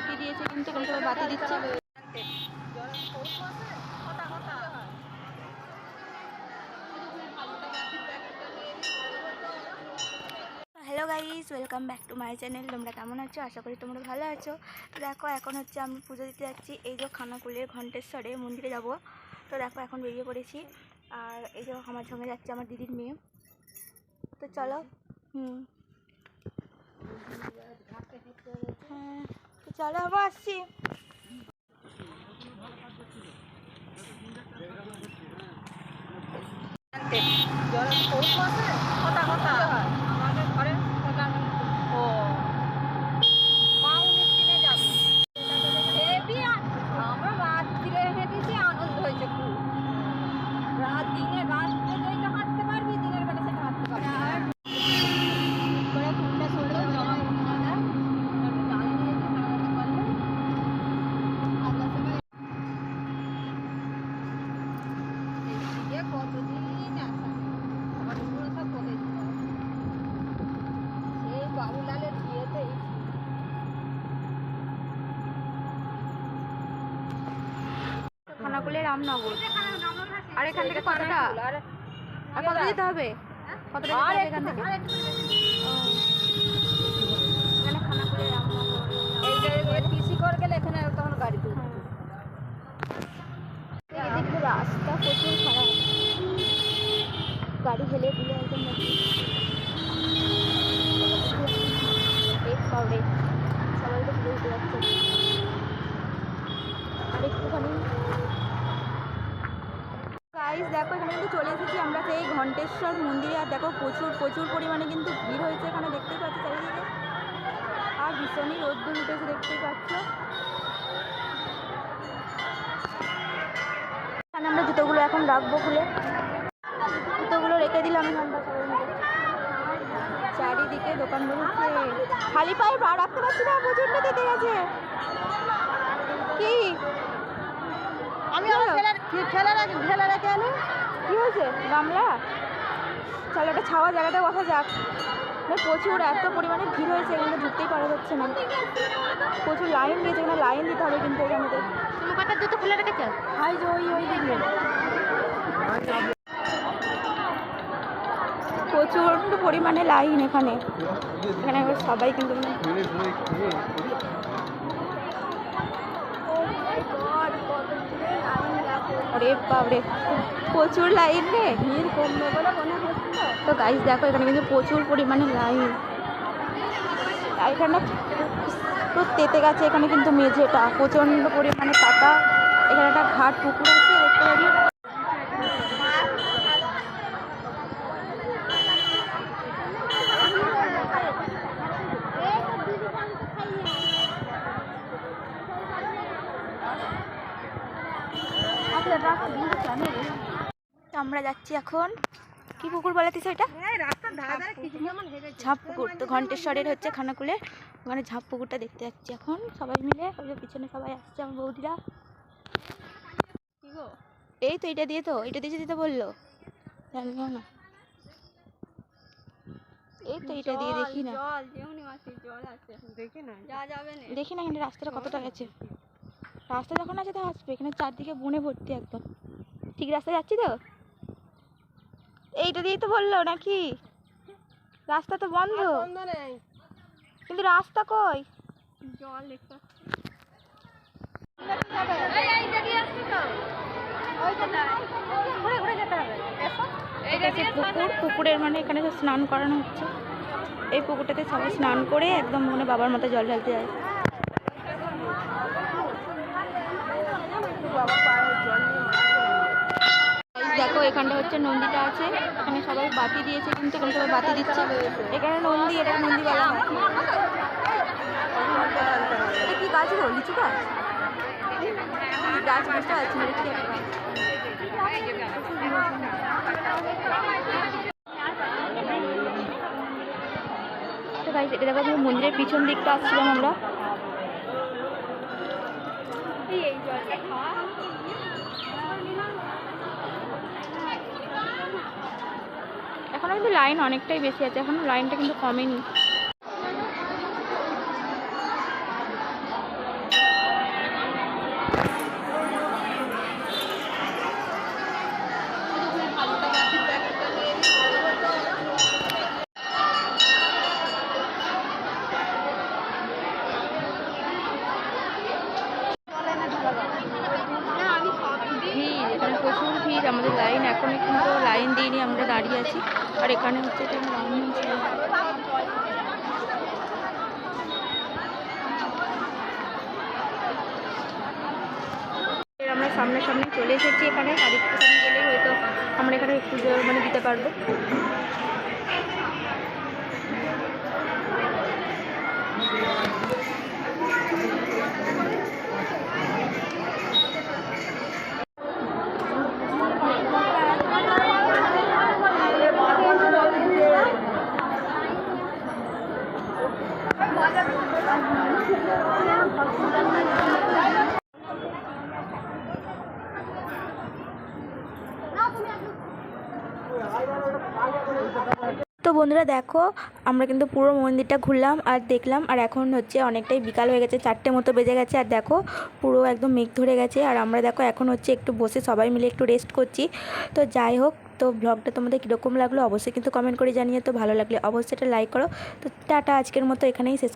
বাতি দিয়েছে কিন্তু সবাই বাতি দিচ্ছে। Hello guys welcome back to my channel তোমরা কেমন আছো? আশা করি তোমরা ভালো আছো। তো দেখো, এখন হচ্ছে আমি পুজো দিতে যাচ্ছি। এই যে খানাকুলের ঘণ্টেশ্বরে মন্দিরে যাব। তো দেখো, এখন বেরিয়ে পড়েছি। আর এই যে আমার সঙ্গে যাচ্ছে আমার দিদির মেয়ে। তো চলো, হুম। হ্যাঁ। চলো আবার আসছি ও খানাকুলের রামনগর। আর এখান থেকে কতটা? আর কত যেতে হবে? এখান থেকে? এদিকে রাস্তা প্রচুর খারাপ। গাড়ি হেলে দিলে একদম এই পাউডে সবাই তো পুজো দিতে আর একটুখানি দেখো, এখানে কিন্তু চলে এসেছি আমরা সেই ঘণ্টেশ্বর মন্দিরে। আর দেখো, প্রচুর প্রচুর পরিমাণে কিন্তু ভিড় হয়েছে এখানে দেখতেই পাচ্ছ চারিদিকে। আর ভীষণই রোদ্দুর উঠেছে দেখতেই পাচ্ছ। এখানে আমরা জুতোগুলো এখন রাখব খুলে। জুতোগুলো রেখে দিলাম চারিদিকে দোকান বেরোচ্ছে খালি পায়ে পা রাখতে পারছি না প্রচণ্ড দিতে গেছে। কি? আমি আমার হলো? ঠেলা রাখি ঠেলা রাখে আনি। কি হয়েছে? গামলা? চলো একটা ছাওয়া জায়গাতে বসা যাক। প্রচুর এত পরিমাণে ভিড় হয়েছে এখানে ঢুকতেই পারা যাচ্ছে না। প্রচুর লাইন দিয়েছে এখানে লাইন দিতে হবে কিন্তু তুমি কটা জুতো খুলে রেখেছো? হাই যে ওই ওই দিকে। প্রচণ্ড পরিমাণে লাইন এখানে। এখানে সবাই কিন্তু আরে বাপরে। প্রচুর লাইন রে। ভিড় কমবে বলে মনে হচ্ছিল তো। গাছ দেখো এখানে কিন্তু প্রচুর পরিমাণে লাইন। এখানে পুরো তেতে গেছে এখানে কিন্তু মেঝেটা প্রচণ্ড পরিমাণে পাতা। এখানে একটা ঘাট পুকুর আছে দেখতে পারি তো আমরা যাচ্ছি এখন। কি পুকুর বলাতিস ওইটা যেমন হেঁটেছে ঝাঁপ পুকুর। তো ঘণ্টেশ্বরের হচ্ছে খানাকুলে ওখানে ঝাঁপ পুকুরটা দেখতে যাচ্ছি এখন সবাই মিলে। ওই যে পিছনে সবাই আসছে আমার বৌদিরা। এই তো এটা দিয়ে তো এটা দিয়ে দিতে বলল। না। এই তো এটা দিয়ে দেখি না। জল যেমনি মাসে জল আছে। দেখি না। যাবে না। এখানে রাস্তাটা কতটা গেছে। রাস্তা যখন আছে তো আসবে। এখানে চারদিকে বনে ভর্তি একদম। ঠিক রাস্তায় যাচ্ছি তো? এইটা দিয়েই তো বলল নাকি? রাস্তা তো বন্ধ। বন্ধ নেই। কিন্তু রাস্তা কই? জল দেখতে পুকুর পুকুরের মানে এখানে স্নান করানো হচ্ছে। এই পুকুরটাতে সবাই স্নান করে একদম মনে বাবার মতো জল ঢালতে যায় Guys, দেখো এখানটা হচ্ছে নন্দীটা আছে। এখানে সবাই বাতি দিয়েছে কিন্তু, এখানে সবাই বাতি দিচ্ছে। এখানে নন্দী এটা নন্দী বলা কি গাছ গো? লিচু গাছ? গাছ বুঝতে পারছি না কি এটা মন্দিরের পিছন দিকটা আসছিলাম আমরা। কিন্তু লাইন অনেকটাই বেশি আছে। এখনও লাইনটা কিন্তু কমেনি। আমাদের লাইন এখন কিন্তু লাইন দিইনি, আমরা দাঁড়িয়ে আছি। আর এখানে হচ্ছে এটা। এর আমরা সামনাসামনি চলে এসেছি এখানে একটুখানি গেলেই হয়তো আমরা এখানে পুজো মানে দিতে পারব তো বন্ধুরা দেখো, আমরা কিন্তু পুরো মন্দিরটা ঘুরলাম আর দেখলাম, আর এখন হচ্ছে অনেকটাই বিকাল হয়ে গেছে, চারটে মতো বেজে গেছে, আর দেখো পুরো একদম মেঘ ধরে গেছে, আর আমরা দেখো এখন হচ্ছে একটু বসে সবাই মিলে একটু রেস্ট করছি। তো যাই হোক, তো ব্লগটা তোমাদের কীরকম লাগল অবশ্যই কিন্তু কমেন্ট করে জানিয়ে তো ভালো লাগলে অবশ্যই এটা লাইক করো। তো টাটা, আজকের মতো এখানেই শেষ